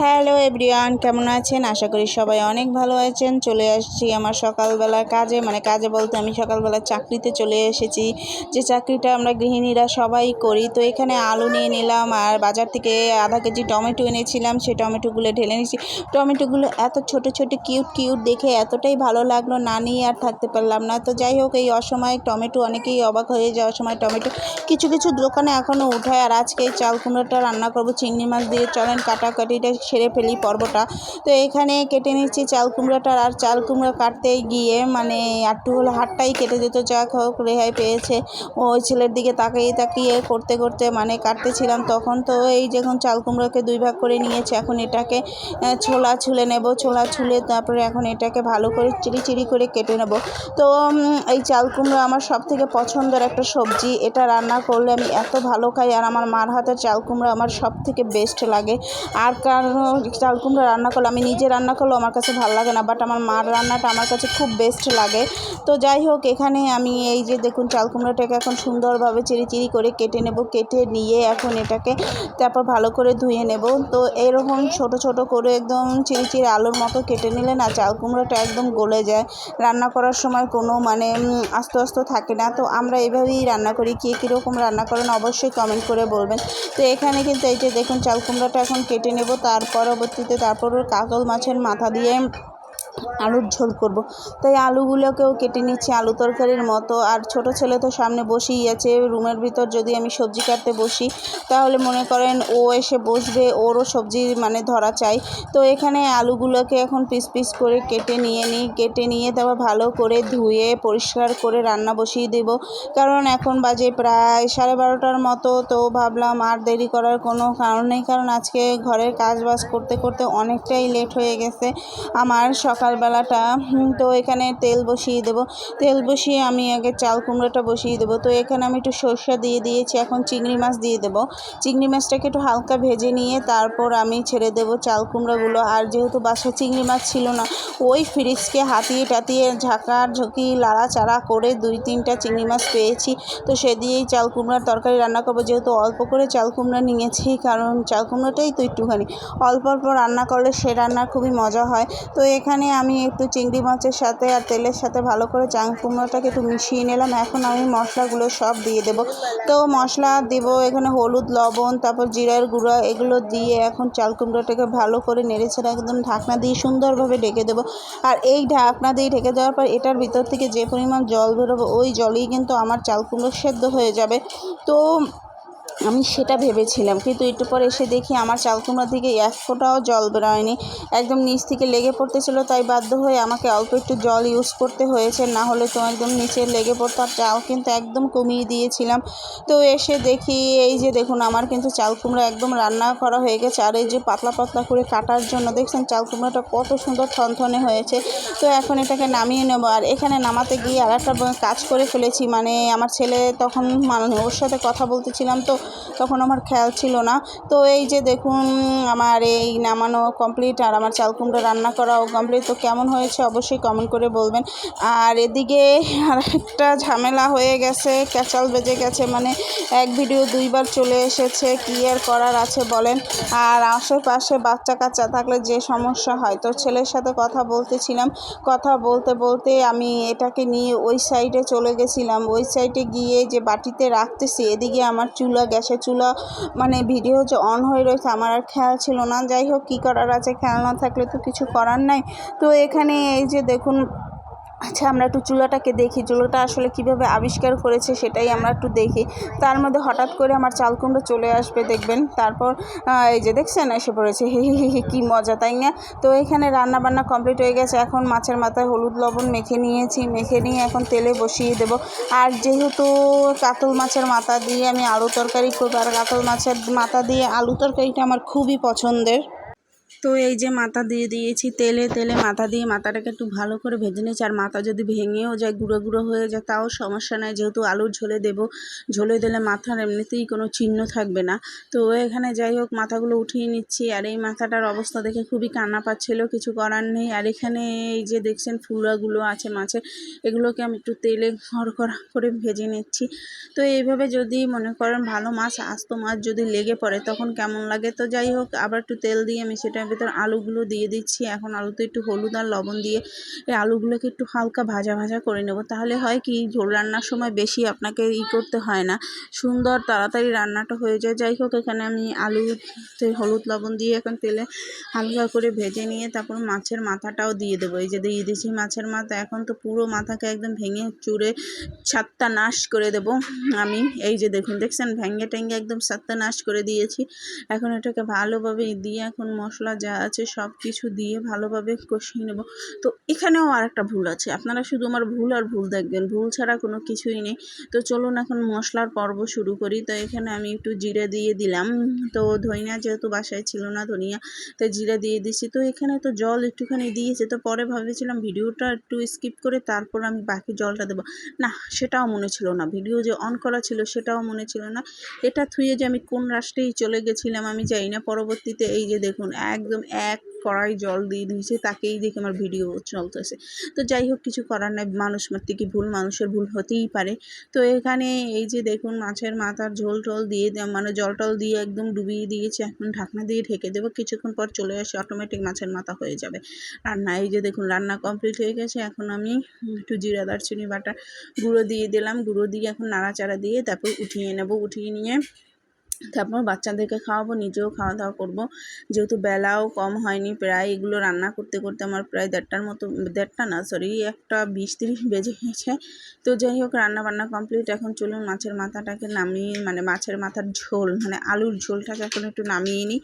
Hello everyone, কেমন আছেন? আশা করি সবাই অনেক ভালো আছেন। চলে আসছি আমার সকালবেলার কাজে। মানে কাজে বলতে আমি সকালবেলা চাকরিতে চলে এসেছি। যে চাকরিটা আমরা গৃহিণীরা সবাই করি। তো এখানে আলু নিয়ে নিলাম আর বাজার থেকে আধা কেজি টমেটো এনেছিলাম। সেই টমেটোগুলো ঢেলে নিয়েছি। টমেটোগুলো এত ছোট ছোট, কিউট কিউট দেখে এতটাই ভালো লাগল। না নিয়ে আর থাকতে পারলাম না। তো যাই হোক, এই অসময়ে টমেটো অনেকেই অবাক হয়ে যাওয়ার সময় টমেটো কিছু কিছু দোকানে এখনও উঠায়। আর আজকে এই চাল কুমড়োটা রান্না করব। চিংড়ি মাছ দিয়ে চলেন। কাটাকাটিটা সেরে ফেলি পর্বটা। তো এখানে কেটে নিচ্ছি চাল কুমড়োটার আর চাল কুমড়ো কাটতে গিয়ে মানে একটু হলে হাতটাই কেটে যেত যা হোক রেহাই পেয়েছে। ওই ছেলের দিকে তাকিয়ে তাকিয়ে করতে করতে মানে কাটতেছিলাম তখন। তো এই যখন চাল কুমড়োকে দুই ভাগ করে নিয়েছে, এখন এটাকে ছোলা ছুলে নেব। ছোলা ছুলে তারপরে এখন এটাকে ভালো করে চিরি চিরি করে কেটে নেব। তো এই চাল কুমড়ো আমার সব থেকে পছন্দের একটা সবজি। এটা রান্না করলে আমি এত ভালো খাই আর আমার মার হাতের চাল কুমড়ো আমার সব থেকে বেস্ট লাগে। আর কারণ চাল কুমড়ো রান্না করলে, আমি নিজে রান্না করলেও আমার কাছে ভালো লাগে না বাট আমার মার রান্নাটা আমার কাছে খুব বেস্ট লাগে। তো যাই হোক, এখানে আমি এই যে দেখুন, চাল কুমড়োটাকে এখন সুন্দরভাবে চিরি চিরি করে কেটে নেব, কেটে নিয়ে এখন এটাকে তারপর ভালো করে ধুয়ে নেব। তো এরকম ছোট ছোট করে একদম চিরি চিরি আলুর মতো কেটে নিলে না চাল কুমড়োটা একদম গলে যায়। রান্না করার সময় কোনো মানে আস্ত আস্ত থাকে না। তো আমরা এভাবেই রান্না করি, কে কীরকম রান্না করেন অবশ্যই কমেন্ট করে বলবেন। তো এখানে কিন্তু এই যে দেখুন, চাল কুমড়োটা এখন কেটে নেব, তার পরবর্তীতে তারপর কাতল মাছের মাথা দিয়ে আলুর ঝোল করব। তাই আলুগুলোকেও কেটে নিচ্ছি আলু তরকারির মতো। আর ছোট ছেলে তো সামনে বসেই আছে, রুমের ভিতর যদি আমি সবজি কাটতে বসি, তাহলে মনে করেন ও এসে বসবে, ওরও সবজি মানে ধরা চাই। তো এখানে আলুগুলোকে এখন পিস পিস করে কেটে নিয়ে নিই, কেটে নিয়ে তারপর ভালো করে ধুয়ে পরিষ্কার করে রান্না বসিয়ে দেব। কারণ এখন বাজে প্রায় সাড়ে বারোটার মতো, তো ভাবলাম আর দেরি করার কোনো কারণ নেই। কারণ আজকে ঘরের কাজ বাজ করতে করতে অনেকটাই লেট হয়ে গেছে। আমার সকালবেলাটা তো এখানে তেল বসিয়ে দেব। তেল বসিয়ে আমি আগে চাল কুমড়োটা বসিয়ে দেবো। তো এখানে আমি একটু সর্ষে দিয়ে দিয়েছি, এখন চিংড়ি মাছ দিয়ে দেবো। চিংড়ি মাছটাকে একটু হালকা ভেজে নিয়ে তারপর আমি ছেড়ে দেবো চাল কুমড়োগুলো। আর যেহেতু বাসা চিংড়ি মাছ ছিল না, ওই ফ্রিজকে হাতিয়ে টাতিয়ে ঝাঁকার ঝুঁকি, লাড়াচাড়া করে দুই তিনটা চিংড়ি মাছ পেয়েছি। তো সে দিয়েই চাল কুমড়ার তরকারি রান্না করব। যেহেতু অল্প করে চাল কুমড়া নিয়েছি, কারণ চাল কুমড়োটাই তো একটুখানি। অল্প অল্প রান্না করলে সে রান্নার খুবই মজা হয়। তো এখানে আমি একটু চিংড়ি মাছের সাথে আর তেলের সাথে ভালো করে চাল কুমড়োটাকে একটু মিশিয়ে নিলাম। এখন আমি মশলাগুলো সব দিয়ে দেবো। তো মশলা দেব এখানে হলুদ, লবণ, তারপর জিরার গুঁড়া এগুলো দিয়ে এখন চাল কুমড়োটাকে ভালো করে নেড়েছেড়ে একদম ঢাকনা দিয়ে সুন্দরভাবে ঢেকে দেবো। আর এই ঢাকনা দিয়ে ঢেকে দেওয়ার পর এটার ভিতর থেকে যে পরিমাণ জল বেরোবে, ওই জলেই কিন্তু আমার চাল কুমড়ো সেদ্ধ হয়ে যাবে। তো আমি সেটা ভেবেছিলাম। কিন্তু একটু পরে এসে দেখি আমার চাল কুমড়া থেকে এক ফোঁটাও জল বেরোয়নি। একদম নিচ থেকে লেগে পড়তেছিল, তাই বাধ্য হয়ে আমাকে অল্প একটু জল ইউজ করতে হয়েছে। না হলে তো একদম নিচে লেগে পড়তো। আর চাল কিন্তু একদম কমিয়ে দিয়েছিলাম। তো এসে দেখি, এই যে দেখুন, আমার কিন্তু চাল কুমড়া একদম রান্না করা হয়ে গেছে। আর এই যে পাতলা পাতলা করে কাটার জন্য দেখছেন চাল কুমড়াটা কত সুন্দর থনথনে হয়েছে। তো এখন এটাকে নামিয়ে নেব। আর এখানে নামাতে গিয়ে আর একটা কাজ করে ফেলেছি। মানে আমার ছেলে তখন মানে ওর সাথে কথা বলতেছিলাম। তো তখন আমার খেয়াল ছিল না। তো এই যে দেখুন, আমার এই নামানো কমপ্লিট আর আমার চাল কুমড়ো রান্না করাও কমপ্লিট তো কেমন হয়েছে অবশ্যই কমেন্ট করে বলবেন। আর এদিকে আর একটা ঝামেলা হয়ে গেছে, ক্যাচাল বেজে গেছে মানে এক ভিডিও দুইবার চলে এসেছে, কী আর করার আছে বলেন। আর আশেপাশে বাচ্চা কাচ্চা থাকলে যে সমস্যা হয়, তো ছেলের সাথে কথা বলতেছিলাম। কথা বলতে বলতে আমি এটাকে নিয়ে ওই সাইডে চলে গেছিলাম। ওই সাইডে গিয়ে যে বাটিতে রাখতেছি, এদিকে আমার চুলা গ্যাসের চুলা মানে ভিডিও যে অন হয়ে রয়েছে, আমার আর খেয়াল ছিল না। যাই হোক, কী করার আছে? খেয়াল না থাকলে তো কিছু করার নাই। তো এখানে এই যে দেখুন আচ্ছা আমরা একটু চুলাটাকে দেখি। চুলাটা আসলে কীভাবে আবিষ্কার করেছে সেটাই আমরা একটু দেখি। তার মধ্যে হঠাৎ করে আমার চাল কুমড়ো চলে আসবে, দেখবেন। তারপর এই যে দেখছেন, এসে পড়েছে। হি হি হি কী মজা, তাই না? তো এখানে রান্না বান্না কমপ্লিট হয়ে গেছে। এখন মাছের মাথায় হলুদ লবণ মেখে নিয়েছি। মেখে নিয়ে এখন তেলে বসিয়ে দেবো। আর যেহেতু কাতল মাছের মাথা দিয়ে আমি আলু তরকারি করব, আর কাতল মাছের মাথা দিয়ে আলু তরকারিটা আমার খুবই পছন্দের। তো এই যে মাথা দিয়ে দিয়েছি, তেলে তেলে মাথা দিয়ে মাথাটাকে একটু ভালো করে ভেজে নিয়েছি। আর মাথা যদি ভেঙেও যায়, গুঁড়ো গুঁড়ো হয়ে যায়, তাও সমস্যা নাই। যেহেতু আলুর ঝোলে দেবো, ঝোলে দিলে মাথার এমনিতেই কোনো চিহ্ন থাকবে না। তো এখানে যাই হোক, মাথাগুলো উঠিয়ে নিচ্ছি। আর এই মাথাটার অবস্থা দেখে খুবই কান্না পাচ্ছিল, কিছু করার নেই। আর এখানে এই যে দেখছেন ফুলাগুলো আছে মাছে, এগুলোকে আমি একটু তেলে খড়খড়া করে ভেজে নিচ্ছি। তো এইভাবে যদি মনে করেন ভালো মাছ, আস্ত মাছ যদি লেগে পড়ে, তখন কেমন লাগে? তো যাই হোক, আবার একটু তেল দিয়ে আমি সেটা এটার ভেতর আলুগুলো দিয়ে দিচ্ছি। এখন আলুতে একটু হলুদ আর লবণ দিয়ে এই আলুগুলোকে একটু হালকা ভাজা ভাজা করে নেব। তাহলে হয় কি, ঝোল রান্নার সময় বেশি আপনাকে ই করতে হয় না। সুন্দর তাড়াতাড়ি রান্নাটা হয়ে যায়। যাই হোক, এখানে আমি আলুতে হলুদ লবণ দিয়ে এখন তেলে হালকা করে ভেজে নিয়ে তারপর মাছের মাথাটাও দিয়ে দেবো। এই যে দিয়ে দিয়েছি মাছের মাথা। এখন তো পুরো মাথাকে একদম ভেঙে চুরে ছাত্তা নাশ করে দেব আমি। এই যে দেখুন, দেখছেন? ভেঙে টেঙ্গে একদম ছাত্তা নাশ করে দিয়েছি। এখন এটাকে ভালোভাবে দিয়ে এখন মশলা যা আছে সব কিছু দিয়ে ভালোভাবে কষিয়ে নেব। তো এখানেও আর একটা ভুল আছে। আপনারা শুধু আমার ভুল আর ভুল দেখবেন। ভুল ছাড়া কোনো কিছুই নেই। তো চলুন এখন মশলার পর্ব শুরু করি। তো এখানে আমি একটু জিরে দিয়ে দিলাম। তো ধনিয়া যেহেতু বাসায় ছিল না ধনিয়া তো জিরে দিয়ে দিছি। তো এখানে তো জল একটুখানি দিয়েছে। তো পরে ভেবেছিলাম ভিডিওটা একটু স্কিপ করে তারপর আমি বাকি জলটা দেবো। না, সেটাও মনে ছিল না। ভিডিও যে অন করা ছিল সেটাও মনে ছিল না। এটা থুয়ে যে আমি কোন রাষ্ট্রেই চলে গেছিলাম আমি যাই না। পরবর্তীতে এই যে দেখুন একদম এক কড়াই জল দিয়ে দিয়েছে, তাকেই দেখে আমার ভিডিও চলতেছে। তো যাই হোক, কিছু করার নাই, মানুষ মাত্র কি ভুল, মানুষের ভুল হতেই পারে। তো এখানে এই যে দেখুন, মাছের মাথার ঝোল টোল দিয়ে মানে জল টল দিয়ে একদম ডুবিয়ে দিয়েছে, এখন ঢাকনা দিয়ে ঢেকে দেবো, কিছুক্ষণ পর চলে আসে অটোমেটিক মাছের মাথা হয়ে যাবে। রান্না, এই যে দেখুন, রান্না কমপ্লিট হয়ে গেছে, এখন আমি একটু জিরা, দারচিনি, বাটা গুঁড়ো দিয়ে দিলাম, গুঁড়ো দিয়ে এখন নাড়াচাড়া দিয়ে তারপর উঠিয়ে নেব, উঠিয়ে নিয়ে তারপর বাচ্চাদেরকে খাওয়াবো, নিজেও খাওয়া দাওয়া করব। যেহেতু বেলাও কম হয়নি, প্রায় এগুলো রান্না করতে করতে আমার প্রায় দেড়টার মতো, দেড়টা না সরি একটা বিশ তিরিশ বেজে গেছে। তো যাই হোক রান্না বান্না কমপ্লিট এখন চলুন মাছের মাথাটাকে নামিয়ে মানে মাছের মাথার ঝোল মানে আলুর ঝোলটাকে এখন একটু নামিয়ে নিই।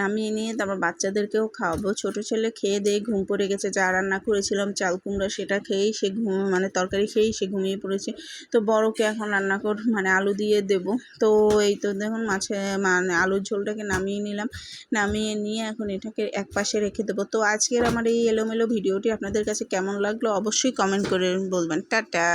নামিয়ে নিয়ে তারপর বাচ্চাদেরকেও খাওয়াবো। ছোটো ছেলে খেয়ে দিয়ে ঘুম পড়ে গেছে, যা রান্না করেছিলাম, চাল কুমড়া সেটা খেয়েই সে ঘুম মানে তরকারি খেয়েই সে ঘুমিয়ে পড়েছে। তো বড়কে এখন রান্না কর মানে আলু দিয়ে দেবো। তো এই তো দেখুন মাছে মানে আলুর ঝোলটাকে নামিয়ে নিলাম। নামিয়ে নিয়ে এখন এটাকে এক পাশে রেখে দেবো। তো আজকের আমার এই এলোমেলো ভিডিওটি আপনাদের কাছে কেমন লাগল অবশ্যই কমেন্ট করে বলবেন। টাটা!